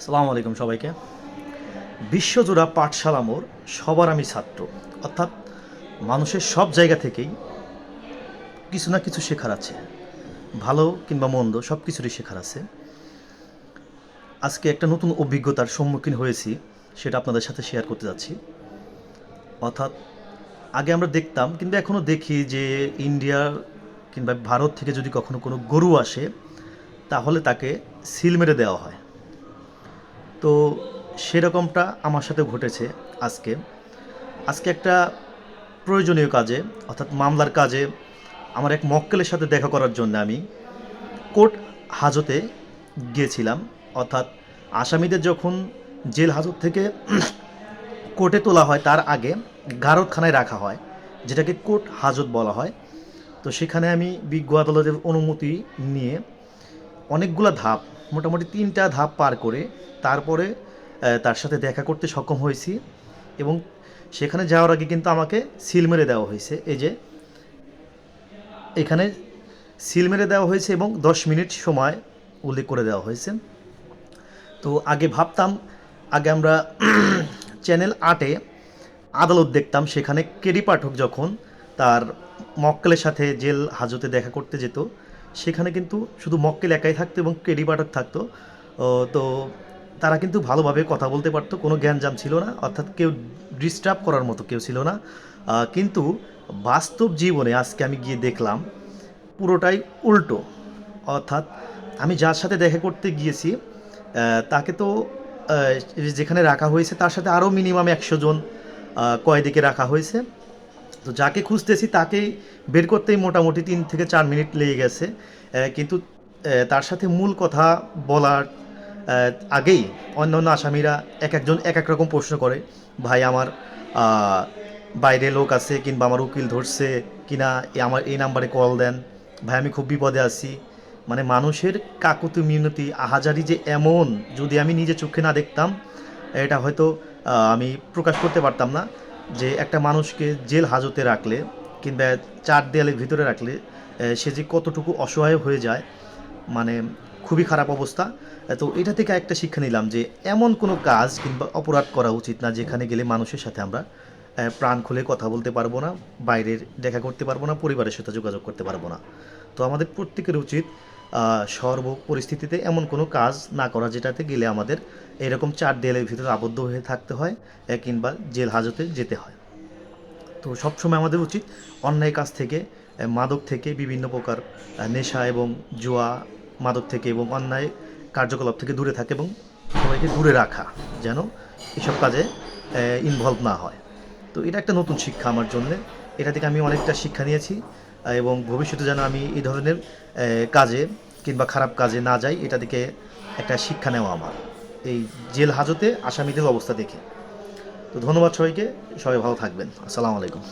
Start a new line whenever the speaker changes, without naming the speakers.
আসসালামু আলাইকুম সবাইকে। বিশ্বজোড়া পাঠশালা মোর সবার আমি ছাত্র। অর্থাৎ মানুষের সব জায়গা থেকেই কিছু না কিছু শেখার আছে। ভালো কিংবা মন্দ, সব কিছুরই শেখার আছে। আজকে একটা নতুন অভিজ্ঞতার সম্মুখীন হয়েছি, সেটা আপনাদের সাথে শেয়ার করতে যাচ্ছি। অর্থাৎ আগে আমরা দেখতাম, কিন্তু এখনও দেখি যে ইন্ডিয়ার কিংবা ভারত থেকে যদি কখনো কোনো গরু আসে, তাহলে তাকে সিল মেরে দেওয়া হয়। তো সেরকমটা আমার সাথে ঘটেছে আজকে। আজকে একটা প্রয়োজনীয় কাজে, অর্থাৎ মামলার কাজে আমার এক মক্কেলের সাথে দেখা করার জন্য আমি কোর্ট হাজতে গিয়েছিলাম। অর্থাৎ আসামিদের যখন জেল হাজত থেকে কোর্টে তোলা হয়, তার আগে গারদখানায় রাখা হয়, যেটাকে কোর্ট হাজত বলা হয়। তো সেখানে আমি বিজ্ঞ আদালতের অনুমতি নিয়ে অনেকগুলো ধাপ মোটামুটি তিনটা ধাপ পার করে তারপরে তার সাথে দেখা করতে সক্ষম হয়েছি এবং সেখানে যাওয়ার আগে কিন্তু আমাকে সিল মেরে দেওয়া হয়েছে। এই যে, এখানে সিল মেরে দেওয়া হয়েছে এবং দশ মিনিট সময় উল্লেখ করে দেওয়া হয়েছে। তো আগে ভাবতাম, আগে আমরা চ্যানেল আটে আদালত দেখতাম, সেখানে কেডি পাঠক যখন তার মক্কেলের সাথে জেল হাজতে দেখা করতে যেত সেখানে কিন্তু শুধু মক্কেল একাই থাকতো এবং কেডি পাঠক থাকতো। তো তারা কিন্তু ভালোভাবে কথা বলতে পারতো, কোনো জ্ঞানজাম ছিল না, অর্থাৎ কেউ ডিস্টার্ব করার মতো কেউ ছিল না। কিন্তু বাস্তব জীবনে আজকে আমি গিয়ে দেখলাম, পুরোটাই উল্টো। অর্থাৎ আমি যার সাথে দেখা করতে গিয়েছি তাকে তো যেখানে রাখা হয়েছে তার সাথে আরও মিনিমাম একশো জন কয়েদিকে রাখা হয়েছে। তো যাকে খুঁজতেছি তাকেই বের করতেই মোটামুটি তিন থেকে চার মিনিট লেগে গেছে। কিন্তু তার সাথে মূল কথা বলার আগেই অন্য অন্য আসামিরা এক একজন এক এক রকম প্রশ্ন করে, ভাই, আমার বাইরে লোক আছে কিংবা আমার উকিল ধরছে কিনা আমার, এই নাম্বারে কল দেন। ভাই, আমি খুব বিপদে আছি। মানে মানুষের কাকুতি মিনতি, আহাজারি যে এমন, যদি আমি নিজে চোখে না দেখতাম, এটা হয়তো আমি প্রকাশ করতে পারতাম না। যে একটা মানুষকে জেল হাজতে রাখলে কিংবা চার দেয়ালের ভিতরে রাখলে সে যে কতটুকু অসহায় হয়ে যায় মানে খুবই খারাপ অবস্থা। তো এটা থেকে একটা শিক্ষা নিলাম যে এমন কোনো কাজ কিংবা অপরাধ করা উচিত না যেখানে গেলে মানুষের সাথে আমরা প্রাণ খুলে কথা বলতে পারব না, বাইরের দেখা করতে পারব না, পরিবারের সাথে যোগাযোগ করতে পারব না। তো আমাদের প্রত্যেকের উচিত সর্ব পরিস্থিতিতে এমন কোনো কাজ না করা যেটাতে গেলে আমাদের এরকম চার দেয়ালের ভিতরে আবদ্ধ হয়ে থাকতে হয় কিংবা জেল হাজতে যেতে হয়। তো সবসময় আমাদের উচিত অন্যায় কাজ থেকে মাদক থেকে বিভিন্ন প্রকার নেশা এবং জুয়া, মাদক থেকে এবং অন্যায় কার্যকলাপ থেকে দূরে থাকে এবং সবাইকে দূরে রাখা যেন এসব কাজে ইনভলভ না হয়। তো এটা একটা নতুন শিক্ষা আমার জন্য। এটা থেকে আমি অনেকটা শিক্ষা নিয়েছি। এবং ভবিষ্যতে যেন আমি এই ধরনের কাজে কিংবা খারাপ কাজে না যাই, এটা থেকে একটা শিক্ষা নেওয়া আমার। এই জেল হাজতে আসামিদের অবস্থা দেখে। তো ধন্যবাদ সবাইকে। সবাই ভালো থাকবেন। আসসালামু আলাইকুম।